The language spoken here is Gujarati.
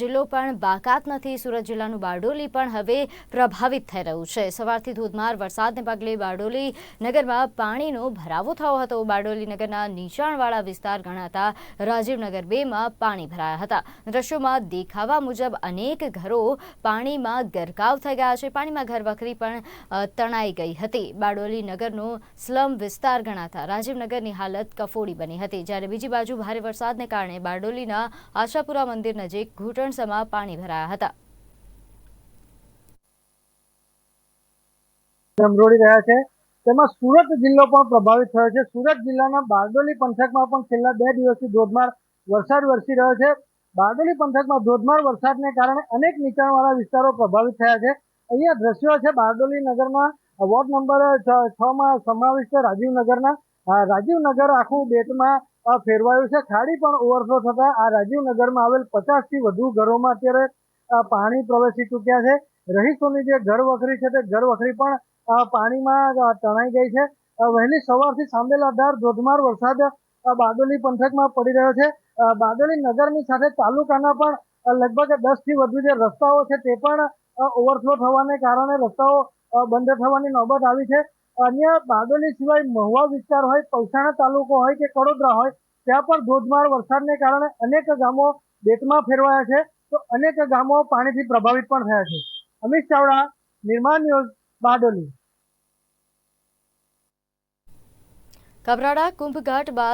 જિલ્લો પણ બાકાત નથી. સુરત જિલ્લાનું બારડોલી પણ હવે પ્રભાવિત થઈ રહ્યું છે. સવારથી ધોધમાર વરસાદને પગલે બારડોલી નગરમાં પાણીનો ભરાવો થયો હતો. બારડોલી નગરના નીચાણવાળા વિસ્તાર ગણાતા રાજીવનગર બેમાં પાણી ભરાયા હતા. દ્રશ્યોમાં દેખાવા મુજબ અનેક ઘરો પાણીમાં ગરકાવ થઈ ગયા છે. પાણીમાં ઘરવખરી પણ તણાઈ ગઈ હતી. બારડોલી નગરનો સ્લમ વિસ્તાર ગણાતા રાજીવનગરની હાલત કફોડી બની હતી. જ્યારે બીજી બાજુ ભારે વરસાદને કારણે બારડોલીના આશાપુરા મંદિર નજીક ઘૂંટણસમાં પાણી ભરાયા હતા. રમરોડી રહ્યા છે. તેમાં સુરત જિલ્લો પણ પ્રભાવિત થયો છે. સુરત જિલ્લાના બારડોલી પંથકમાં પણ છેલ્લા બે દિવસથી ધોધમાર વરસાદ વરસી રહ્યો છે. બારડોલી પંથકમાં ધોધમાર વરસાદને કારણે અનેક નીચાણવાળા વિસ્તારો પ્રભાવિત થયા છે. અહીંયા દ્રશ્યો છે બારડોલી નગરમાં. વોર્ડ નંબર છ- માં સમાવિષ્ટ રાજીવનગરના રાજીવનગર આખું બેટમાં ફેરવાયું છે. ખાડી પણ ઓવરફ્લો થતા આ રાજીવનગરમાં આવેલ પચાસથી વધુ ઘરોમાં અત્યારે પાણી પ્રવેશી ચૂક્યા છે. રહીશોની જે ઘર વખરી છે તે ઘર વખરી પણ પાણીમાં તણાઈ ગઈ છે. વહેલી સવારથી સાંબેલાધાર ધોધમાર વરસાદ બાદોલી પંથકમાં પડી રહ્યો છે. બાદોલી નગરની સાથે તાલુકાના પણ લગભગ દસથી વધુ જે રસ્તાઓ છે તે પણ ઓવરફ્લો થવાને કારણે રસ્તાઓ બંધ થવાની નોબત આવી છે. અન્ય બારડોલી સિવાય મહુવા વિસ્તાર હોય પલસાણા તાલુકો હોય કે કડોદરા હોય, ત્યાં પણ ધોધમાર વરસાદને કારણે અનેક ગામો બેટમાં ફેરવાયા છે. તો અનેક ગામો પાણીથી પ્રભાવિત પણ થયા છે. અમિત ચાવડા, નિર્માણ ન્યૂઝ, બારડોલી. કપરાડા કુંભઘાટ બાદ